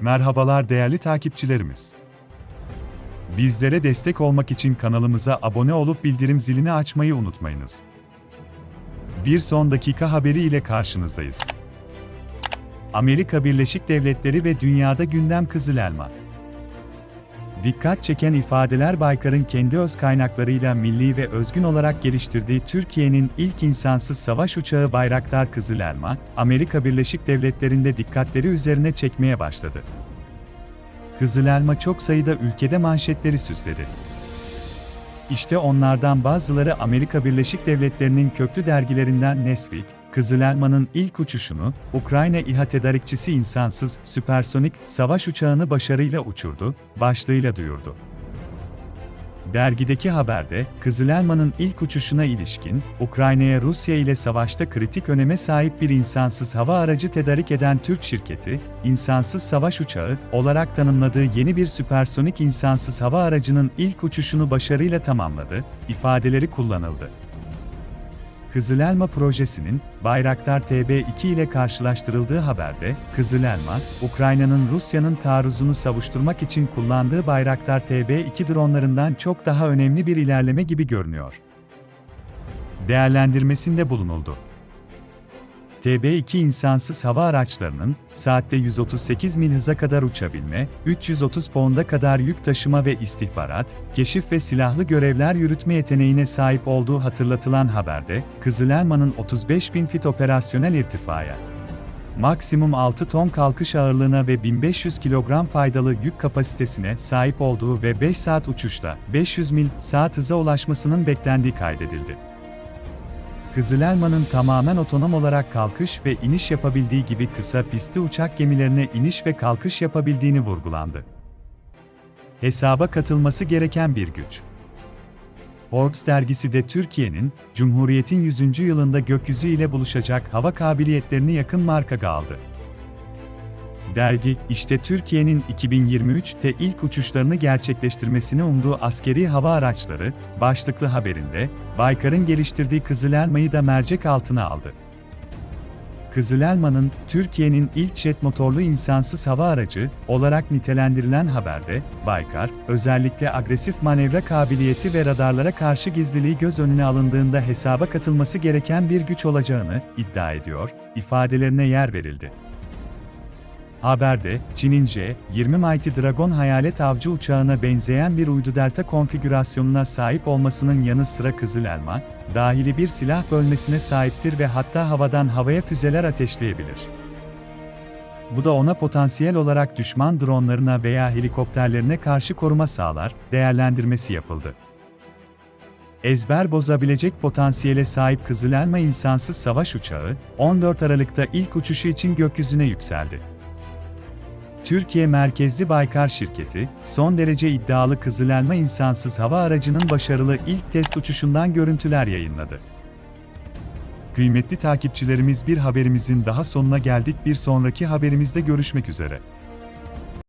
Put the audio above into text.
Merhabalar değerli takipçilerimiz. Bizlere destek olmak için kanalımıza abone olup bildirim zilini açmayı unutmayınız. Bir son dakika haberi ile karşınızdayız. Amerika Birleşik Devletleri ve dünyada gündem Kızıl Elma. Dikkat çeken ifadeler Baykar'ın kendi öz kaynaklarıyla milli ve özgün olarak geliştirdiği Türkiye'nin ilk insansız savaş uçağı Bayraktar Kızıl Elma, Amerika Birleşik Devletleri'nde dikkatleri üzerine çekmeye başladı. Kızıl Elma çok sayıda ülkede manşetleri süsledi. İşte onlardan bazıları Amerika Birleşik Devletleri'nin köklü dergilerinden Nesvik, Kızıl Elma'nın ilk uçuşunu, Ukrayna İHA tedarikçisi insansız, süpersonik, savaş uçağını başarıyla uçurdu, başlığıyla duyurdu. Dergideki haberde, Kızıl Elma'nın ilk uçuşuna ilişkin, Ukrayna'ya Rusya ile savaşta kritik öneme sahip bir insansız hava aracı tedarik eden Türk şirketi, insansız savaş uçağı olarak tanımladığı yeni bir süpersonik insansız hava aracının ilk uçuşunu başarıyla tamamladı, ifadeleri kullanıldı. Kızıl Elma projesinin Bayraktar TB2 ile karşılaştırıldığı haberde, Kızıl Elma, Ukrayna'nın Rusya'nın taarruzunu savuşturmak için kullandığı Bayraktar TB2 dronlarından çok daha önemli bir ilerleme gibi görünüyor. Değerlendirmesinde bulunuldu. TB2 insansız hava araçlarının saatte 138 mil hıza kadar uçabilme, 330 pound'a kadar yük taşıma ve istihbarat, keşif ve silahlı görevler yürütme yeteneğine sahip olduğu hatırlatılan haberde, Kızıl Elma'nın 35 bin fit operasyonel irtifaya, maksimum 6 ton kalkış ağırlığına ve 1500 kilogram faydalı yük kapasitesine sahip olduğu ve 5 saat uçuşta 500 mil saat hıza ulaşmasının beklendiği kaydedildi. Kızıl Elma'nın tamamen otonom olarak kalkış ve iniş yapabildiği gibi kısa pistli uçak gemilerine iniş ve kalkış yapabildiğini vurgulandı. Hesaba katılması gereken bir güç. Forbes dergisi de Türkiye'nin, Cumhuriyet'in 100. yılında gökyüzü ile buluşacak hava kabiliyetlerini yakın marka aldı. Dergi, işte Türkiye'nin 2023'te ilk uçuşlarını gerçekleştirmesini umduğu askeri hava araçları, başlıklı haberinde, Baykar'ın geliştirdiği Kızıl Elma'yı da mercek altına aldı. Kızıl Elma'nın, Türkiye'nin ilk jet motorlu insansız hava aracı olarak nitelendirilen haberde, Baykar, özellikle agresif manevra kabiliyeti ve radarlara karşı gizliliği göz önüne alındığında hesaba katılması gereken bir güç olacağını iddia ediyor, ifadelerine yer verildi. Haberde, Çin'in J-20 Mighty Dragon hayalet avcı uçağına benzeyen bir uydu delta konfigürasyonuna sahip olmasının yanı sıra Kızıl Elma, dahili bir silah bölmesine sahiptir ve hatta havadan havaya füzeler ateşleyebilir. Bu da ona potansiyel olarak düşman dronlarına veya helikopterlerine karşı koruma sağlar, değerlendirmesi yapıldı. Ezber bozabilecek potansiyele sahip Kızıl Elma insansız savaş uçağı, 14 Aralık'ta ilk uçuşu için gökyüzüne yükseldi. Türkiye merkezli Baykar şirketi, son derece iddialı Kızıl insansız hava aracının başarılı ilk test uçuşundan görüntüler yayınladı. Kıymetli takipçilerimiz bir haberimizin daha sonuna geldik bir sonraki haberimizde görüşmek üzere.